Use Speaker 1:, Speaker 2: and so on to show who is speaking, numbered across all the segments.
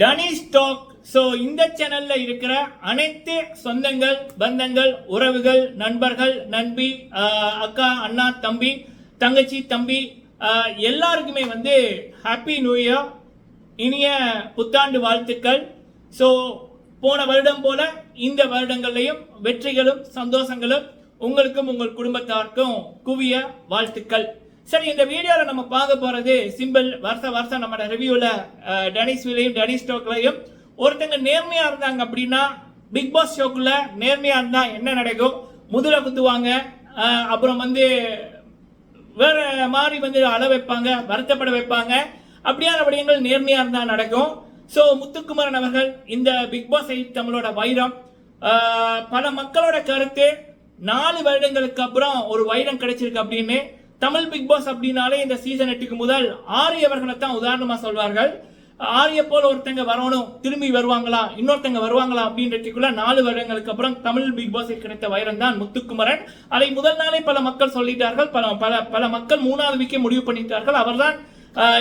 Speaker 1: டனி stock so இந்த சேனல்ல இருக்கிற அனைத்து சொந்தங்கள் பந்தங்கள் உறவுகள் நண்பர்கள் நண்பி அக்கா அண்ணா தம்பி தங்கச்சி தம்பி எல்லாருக்குமே வந்து ஹாப்பி நியூ இயர் இனிய புத்தாண்டு வாழ்த்துக்கள். ஸோ போன வருடம் போல இந்த வருடங்கள்லையும் வெற்றிகளும் சந்தோஷங்களும் உங்களுக்கும் உங்கள் குடும்பத்தாருக்கும் குவிய வாழ்த்துக்கள். சரி இந்த வீடியோவில் நம்ம பார்க்க போறது சிம்பிள் வருஷ வருஷம் நம்ம ரிவ்யூவில் டனிஸ்விலையும் டனிஸ் ஸ்டோக்லையும் ஒருத்தங்க நேர்மையா இருந்தாங்க அப்படின்னா பிக் பாஸ் ஷோக்குள்ள நேர்மையா இருந்தா என்ன நடக்கும்? முதல குத்துவாங்க. அப்புறம் வந்து வேற மாதிரி வந்து அள வைப்பாங்க வருத்தப்பட வைப்பாங்க. அப்படியான விடயங்கள் நேர்மையா இருந்தா நடக்கும். ஸோ முத்துக்குமரன் அவர்கள் இந்த பிக் பாஸ் எயிட் தமிழோட வைரம் பல மக்களோட கருத்து நாலு வருடங்களுக்கு அப்புறம் ஒரு வைரம் கிடைச்சிருக்கு அப்படின்னு தமிழ் பிக் பாஸ் அப்படின்னாலே இந்த சீசன் எட்டுக்கு முதல் ஆரிய அவர்களை தான் உதாரணமா சொல்வார்கள். ஆரிய போல் ஒருத்தங்க வரணும் திரும்பி வருவாங்களா இன்னொருத்தங்க வருவாங்களா அப்படின்றதுக்குள்ள நாலு வருடங்களுக்கு அப்புறம் தமிழ் பிக் பாஸில் கிடைத்த வைரம் தான் முத்துக்குமரன். அதை முதல் நாளே பல மக்கள் சொல்லிட்டார்கள் பல பல பல மக்கள் மூணாவது விக்கே முடிவு பண்ணிட்டார்கள். அவர்தான்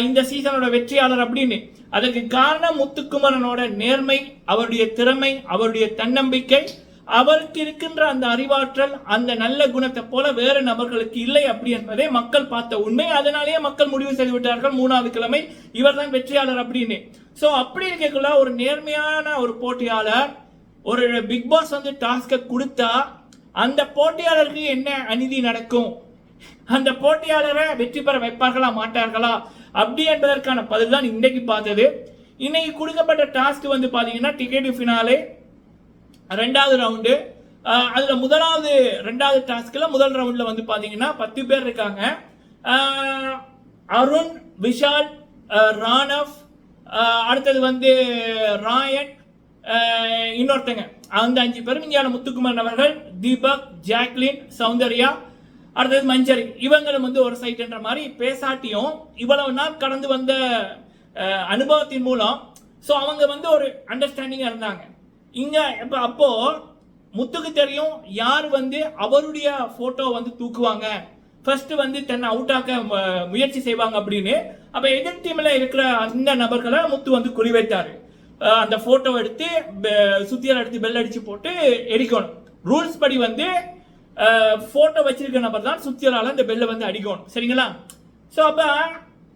Speaker 1: இந்த சீசனோட வெற்றியாளர் அப்படின்னு. அதற்கு காரணம் முத்துக்குமரனோட நேர்மை அவருடைய திறமை அவருடைய தன்னம்பிக்கை அவருக்கு இருக்கின்ற அந்த அறிவாற்றல் அந்த நல்ல குணத்தை போல வேற நபர்களுக்கு இல்லை அப்படி என்பதை மக்கள் பார்த்த உண்மை. அதனாலேயே மக்கள் முடிவு செய்து விட்டார்கள் மூணாவது கிழமை இவர்தான் வெற்றியாளர் அப்படின்னு. ஸோ அப்படி இருக்கக்குள்ள ஒரு நேர்மையான ஒரு போட்டியாளர் ஒரு பிக் பாஸ் வந்து டாஸ்கை கொடுத்தா அந்த போட்டியாளருக்கு என்ன அநீதி நடக்கும்? அந்த போட்டியாளரை வெற்றி பெற வைப்பார்களா மாட்டார்களா? அப்படி என்பதற்கான பதில் தான் இன்னைக்கு பார்த்தது. இன்னைக்கு கொடுக்கப்பட்ட டாஸ்க் வந்து பார்த்தீங்கன்னா டிக்கெட் ஃபினாலே ரெண்டாவது ரவுண்டு அதில் முதலாவது ரெண்டாவது டாஸ்கில் முதல் ரவுண்டில் வந்து பார்த்தீங்கன்னா பத்து பேர் இருக்காங்க. ஆஹ் அருண் விஷால் ராணவ் அடுத்தது வந்து ராயன் இன்னொருத்தங்க. அந்த அஞ்சு பேரும் இந்தியாவில் முத்துக்குமரன் அவர்கள் தீபக் ஜாக்லின் சௌந்தர்யா அடுத்தது மஞ்சரி. இவங்களும் வந்து ஒரு சைட்டுன்ற மாதிரி பேசாட்டியும் இவ்வளவு நாள் கடந்து வந்த அனுபவத்தின் மூலம். ஸோ அவங்க வந்து ஒரு அண்டர்ஸ்டாண்டிங்காக இருந்தாங்க. இங்கே இப்போ அப்போ முத்துக்கு தெரியும் யார் வந்து அவருடைய ஃபோட்டோ வந்து தூக்குவாங்க. ஃபர்ஸ்ட் வந்து தன்னை அவுட் ஆக்க ம- முயற்சி செய்வாங்க அப்படின்னு. அப்போ எதிர் டீமில் இருக்கிற அந்த நபர்களை முத்து வந்து குறிவைத்தார் அந்த ஃபோட்டோ எடுத்து பெ- எடுத்து பெல் அடித்து போட்டு எரிக்கணும். ரூல்ஸ் படி வந்து ஃபோட்டோ வச்சிருக்க நபர் தான் சுத்தியலால் அந்த பெல்லை வந்து அடிக்கணும். சரிங்களா? ஸோ அப்போ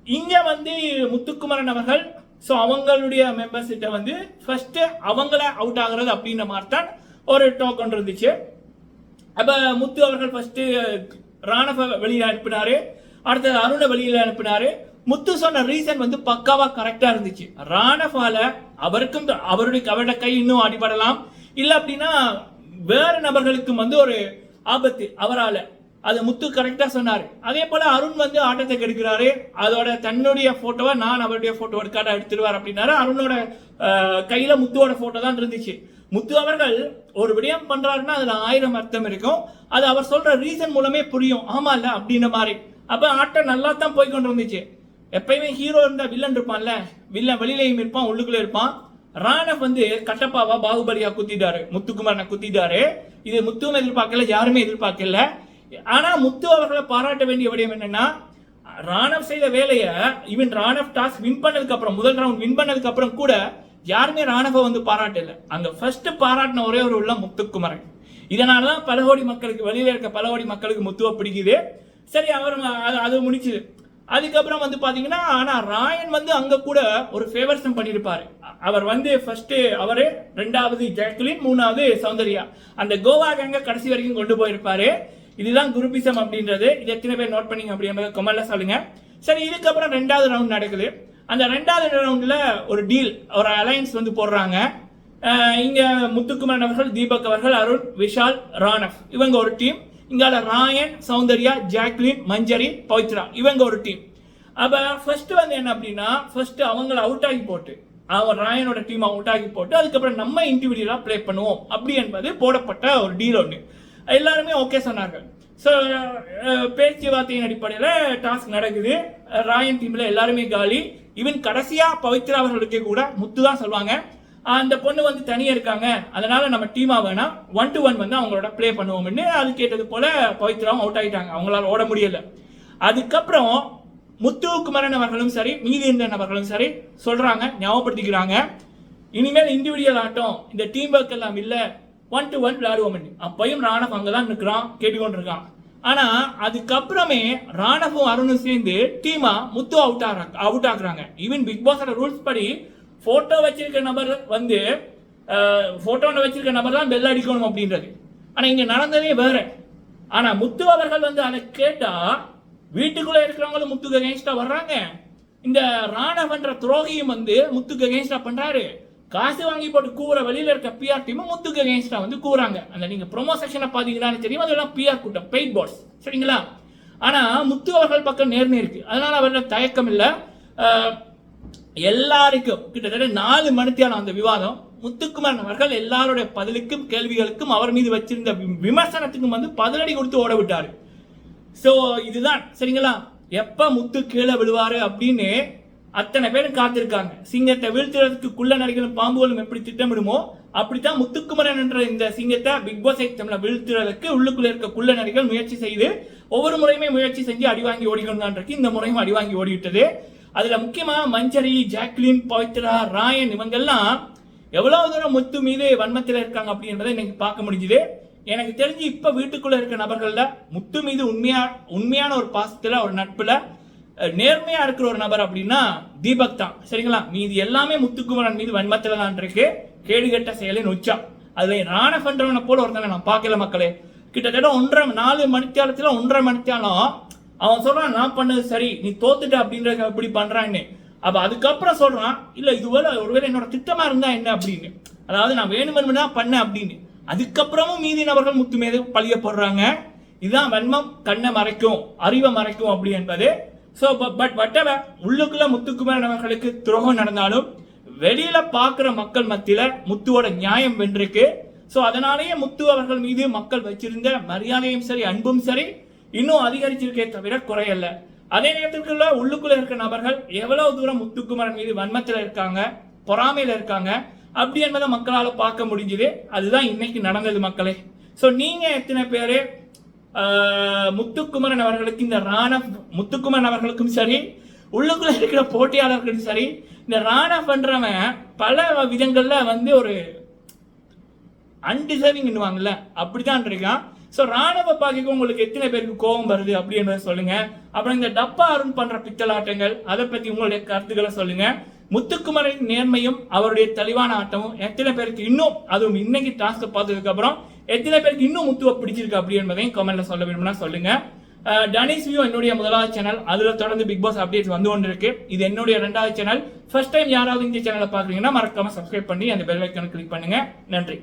Speaker 1: இங்கே வந்து முத்துக்குமரன் அவர்கள் ஸோ அவங்களுடைய மெம்பர்ஸ் கிட்ட வந்து ஃபர்ஸ்ட் அவங்கள அவுட் ஆகுறது அப்படின்ற மாதிரி தான் ஒரு டோக்கன் இருந்துச்சு. அப்போ முத்து அவர்கள் ஃபர்ஸ்ட் ராணவ வெளியில் அனுப்பினாரு. அடுத்தது அருணை வெளியில் அனுப்பினாரு. முத்து சொன்ன ரீசன் வந்து பக்காவா கரெக்டா இருந்துச்சு. ராணவால அவருக்கும் அவருடைய அவருடைய கை இன்னும் அடிபடலாம். இல்லை அப்படின்னா வேற நபர்களுக்கும் வந்து ஒரு ஆபத்து. அவரால் அது முத்து கரெக்டாக சொன்னார். அதே போல் அருண் வந்து ஆட்டத்தை கெடுக்கிறாரு. அதோட தன்னுடைய ஃபோட்டோவை நான் அவருடைய ஃபோட்டோ எடுக்காட்ட எடுத்துருவார் அப்படின்னாரு. அருணோட கையில் முத்துவோட ஃபோட்டோ தான் இருந்துச்சு. முத்து அவர்கள் ஒரு விடயம் பண்ணுறாருன்னா அதில் ஆயிரம் அர்த்தம் இருக்கும். அது அவர் சொல்கிற ரீசன் மூலமே புரியும். ஆமா இல்லை அப்படின்ற மாதிரி. அப்போ ஆட்டம் நல்லா தான் போய் கொண்டு இருந்துச்சு எப்பயுமே ஹீரோ இருந்தால் வில்லன் இருப்பான்ல. வில்லன் வெளியிலையும் இருப்பான் உள்ளுக்குள்ளே இருப்பான். ராணவ் வந்து கட்டப்பாவா பாகுபலியா குத்திட்டாரு. முத்துக்குமாரனை குத்திட்டாரு. இது முத்துவும் எதிர்பார்க்கல யாருமே எதிர்பார்க்கல. ஆனால் முத்து அவர்களை பாராட்ட வேண்டிய விடயம் என்னன்னா ராணவ் செய்த வேலையை ஈவன் ராணவ் டாஸ் வின் பண்ணதுக்கு அப்புறம் முதல் ரவுண்ட் வின் பண்ணதுக்கு அப்புறம் கூட யாருமே ராணவ வந்து பாராட்டல. அங்க ஃபர்ஸ்ட் பாராட்டின ஒரே ஒரு உள்ள முத்துக்குமரன். இதனாலதான் பல கோடி மக்களுக்கு வெளியில இருக்க பல கோடி மக்களுக்கு முத்துவை பிடிக்குது. சரி அவர் அது- அது முடிச்சுது அதுக்கப்புறம் வந்து பார்த்தீங்கன்னா ஆனால் ராயன் வந்து அங்கே கூட ஒரு ஃபேவர்ஸும் பண்ணியிருப்பாரு. அவர் வந்து ஃபர்ஸ்ட் அவரு ரெண்டாவது ஜாக்லின் மூணாவது சௌந்தர்யா. அந்த கோவா கேங்க கடைசி வரைக்கும் கொண்டு போயிருப்பாரு. இதுதான் குருபிசம் அப்படின்றது. இது எத்தனை பேர் நோட் பண்ணிங்க அப்படின்றத கமெண்ட்ல சொல்லுங்க. சரி இதுக்கப்புறம் ரெண்டாவது ரவுண்ட் நடக்குது. அந்த ரெண்டாவது ரவுண்டில் ஒரு டீல் ஒரு அலையன்ஸ் வந்து போடுறாங்க. இங்கே முத்துக்குமரன் அவர்கள் தீபக் அவர்கள் அருண் விஷால் ராணவ். இவங்க ஒரு டீம் இங்கால ராயன் சௌந்தர்யா ஜாக்லின் மஞ்சரி பவித்ரா. இவங்க ஒரு டீம் அப்போ ஃபர்ஸ்ட் வந்து என்ன அப்படின்னா ஃபர்ஸ்ட் அவங்கள அவுட் ஆகி போட்டு அவன் ராயனோட டீம் அவுட் ஆகி போட்டு அதுக்கப்புறம் நம்ம இண்டிவிஜுவலாக ப்ளே பண்ணுவோம். அப்படி என்பது போடப்பட்ட ஒரு டீல் ஒன்று எல்லாருமே ஓகே சொன்னார்கள். ஸோ uh, uh, பேச்சுவார்த்தையின் அடிப்படையில் டாஸ்க் நடக்குது. Uh, ராயன் டீம்ல எல்லாருமே காலி. ஈவன் கடைசியாக பவித்ரா அவர்களுக்கே கூட முத்து தான் சொல்லுவாங்க. அந்த பொண்ணு வந்து தனியாக இருக்காங்க. அதனால நம்ம டீமாக வேணாம். ஒன் டு ஒன் வந்து அவங்களோட ப்ளே பண்ணுவோம்னு அது கேட்டது போல பவித்ராவும் அவுட் ஆகிட்டாங்க அவங்களால ஓட முடியல. அதுக்கப்புறம் முத்து குமரன் அவர்களும் சரி மீதி இருந்த நபர்களும் சரி சொல்கிறாங்க ஞாபகப்படுத்திக்கிறாங்க. இனிமேல் இண்டிவிஜுவல் ஆட்டம் இந்த டீம் ஒர்க் எல்லாம் இல்லை. ஒன் டு ஒன் விளையாடுவோம் அப்பையும் ராணவ் அங்கதான் நிற்கிறான் கேட்டுக்கொண்டிருக்கான். ஆனா அதுக்கப்புறமே ராணவும் அருணும் சேர்ந்து டீமா முத்து அவுட் ஆகிறாங்க அவுட் ஆகுறாங்க ஈவன் பிக் பாஸோட ரூல்ஸ் படி போட்டோ வச்சிருக்க நபர் வந்து ஃபோட்டோவில் வச்சிருக்க நபர் தான் பெல் அடிக்கணும் அப்படின்றது. ஆனா இங்க நடந்ததே வேற. ஆனா முத்து அவர்கள் வந்து அதை கேட்டா வீட்டுக்குள்ள இருக்கிறவங்களும் முத்துக்கு அகேன்ஸ்டா வர்றாங்க. இந்த ராணவன்ற துரோகியும் வந்து முத்துக்கு அகேன்ஸ்டா பண்றாரு. காசு வாங்கி போட்டு கூற வெளியில இருக்க பிஆர் டீமும் முத்துக்கு அகேன்ஸ்டா வந்து கூறாங்க அந்த நீங்க ப்ரொமோ செக்ஷனை பாத்தீங்கன்னு தெரியும். அதெல்லாம் பிஆர் கூட்டம் பெயிட் பாஸ் சரிங்களா? ஆனா முத்து அவர்கள் பக்கம் நேர்மை இருக்கு. அதனால அவரோட தயக்கம் இல்லை. எல்லாருக்கும் கிட்டத்தட்ட நாலு மணித்தியான அந்த விவாதம். முத்துக்குமரன் அவர்கள் எல்லாருடைய பதிலுக்கும் கேள்விகளுக்கும் அவர் மீது வச்சிருந்த வி- விமர்சனத்துக்கும் வந்து பதிலடி கொடுத்து ஓட விட்டார். ஸோ இதுதான். சரிங்களா? எப்போ முத்து கீழே விழுவாரு அப்படின்னு அத்தனை பேரும் காத்திருக்காங்க. சிங்கத்தை வீழ்த்துறதுக்கு குள்ள நடிகளும் பாம்புகளும் எப்படி திட்டமிடுமோ அப்படித்தான் முத்துக்குமரன் என்ற இந்த சிங்கத்தை பிக் பாஸ் தமிழ வீழ்த்துறதுக்கு உள்ளுக்குள்ள இருக்க குள்ள நரிகள் முயற்சி செய்து ஒவ்வொரு முறையுமே முயற்சி செஞ்சு அடிவாங்கி வாங்கி இருக்கு இந்த முறையும் அடிவாங்கி ஓடிவிட்டது. அதுல முக்கியமா மஞ்சரி ஜாக்லின் பவித்ரா ராயன் இவங்கெல்லாம் எவ்வளவு தூரம் முத்து மீது வன்மத்தில் இருக்காங்க அப்படின்றத இன்னைக்கு பார்க்க முடிஞ்சுது. எனக்கு தெரிஞ்சு இப்ப வீட்டுக்குள்ள இருக்க நபர்கள்ல முத்து மீது உண்மையா உண்மையான ஒரு பாசத்துல ஒரு நட்புல நேர்மையாக இருக்கிற ஒரு நபர் அப்படின்னா தீபக் தான். சரிங்களா? மீதி எல்லாமே முத்துக்குமரன் மீது வன்மத்தில் தான் இருக்கு. கேடுகட்ட செயலின் உச்சம் அதில் ராண பண்ணுறவனை போல ஒருத்தனை நான் பார்க்கல மக்களே. கிட்டத்தட்ட ஒன்றரை நாலு மணித்தாலத்தில் ஒன்றரை மணித்தியாலம் அவன் சொல்கிறான் நான் பண்ணது சரி நீ தோத்துட்ட அப்படின்றத எப்படி பண்ணுறான்னு அப்போ அதுக்கப்புறம் சொல்கிறான் இல்லை இதுவேளை ஒருவேளை என்னோட திட்டமாக இருந்தால் என்ன அப்படின்னு. அதாவது நான் வேணுமென்னு தான் பண்ணேன் அப்படின்னு. அதுக்கப்புறமும் மீதி நபர்கள் முத்து மீது பழிய போடுறாங்க இதுதான் வன்மம் கண்ணை மறைக்கும் அறிவை மறைக்கும் அப்படி என்பது ஸோ பட் வட்டவ உள்ளுக்குள்ள முத்துக்குமாரன் அவர்களுக்கு துரோகம் நடந்தாலும் வெளியில பார்க்குற மக்கள் மத்தியில முத்துவோட நியாயம் வென்றிருக்கு. ஸோ அதனாலேயே முத்து அவர்கள் மீது மக்கள் வச்சிருந்த மரியாதையும் சரி அன்பும் சரி இன்னும் அதிகரிச்சிருக்கே தவிர குறையல்ல. அதே நேரத்திற்குள்ள உள்ளுக்குள்ள இருக்க நபர்கள் எவ்வளவு தூரம் முத்துக்குமரன் மீது வன்மத்தில் இருக்காங்க பொறாமையில் இருக்காங்க அப்படி என்பதை மக்களால் பார்க்க முடிஞ்சுது. அதுதான் இன்னைக்கு நடந்தது மக்களே. ஸோ நீங்கள் எத்தனை பேர் முத்துக்குமரன் அவர்களுக்கு இந்த ராணா முத்துக்குமரன் அவர்களுக்கும் சரி உள்ளுக்குள்ள இருக்கிற போட்டியாளர்களுக்கும் சரி இந்த ராணா பண்றவன் பல விதங்கள்ல வந்து ஒரு அன்டிசர்விங்னுவாங்கல்ல அப்படிதான் இருக்கான். ஸோ ராணுவ பாக்கிக்கு உங்களுக்கு எத்தனை பேருக்கு கோபம் வருது அப்படின்றத சொல்லுங்க. அப்புறம் இந்த டப்பா அருண் பண்ற பித்தலாட்டங்கள் அதை பத்தி உங்களுடைய கருத்துக்களை சொல்லுங்க. முத்துக்குமரின் நேர்மையும் அவருடைய தெளிவான ஆட்டமும் எத்தனை பேருக்கு இன்னும் அதுவும் இன்னைக்கு டாஸ்க் பார்த்ததுக்கு அப்புறம் எத்தனை பேருக்கு இன்னும் முத்துவை பிடிச்சிருக்கு அப்படி என்பதையும் கமெண்ட்ல சொல்ல வேணும்னா சொல்லுங்க. டனிஸ் வியூ என்னுடைய முதலாவது சேனல் அதுல தொடர்ந்து பிக் பாஸ் அப்டேட்ஸ் வந்து கொண்டு இருக்கு இது என்னுடைய ரெண்டாவது சேனல் ஃபர்ஸ்ட் டைம் யாராவது இந்த சேனலை பாக்குறீங்கன்னா மறக்காம சப்ஸ்கிரைப் பண்ணி அந்த பெல் ஐக்கான கிளிக் பண்ணுங்க. நன்றி.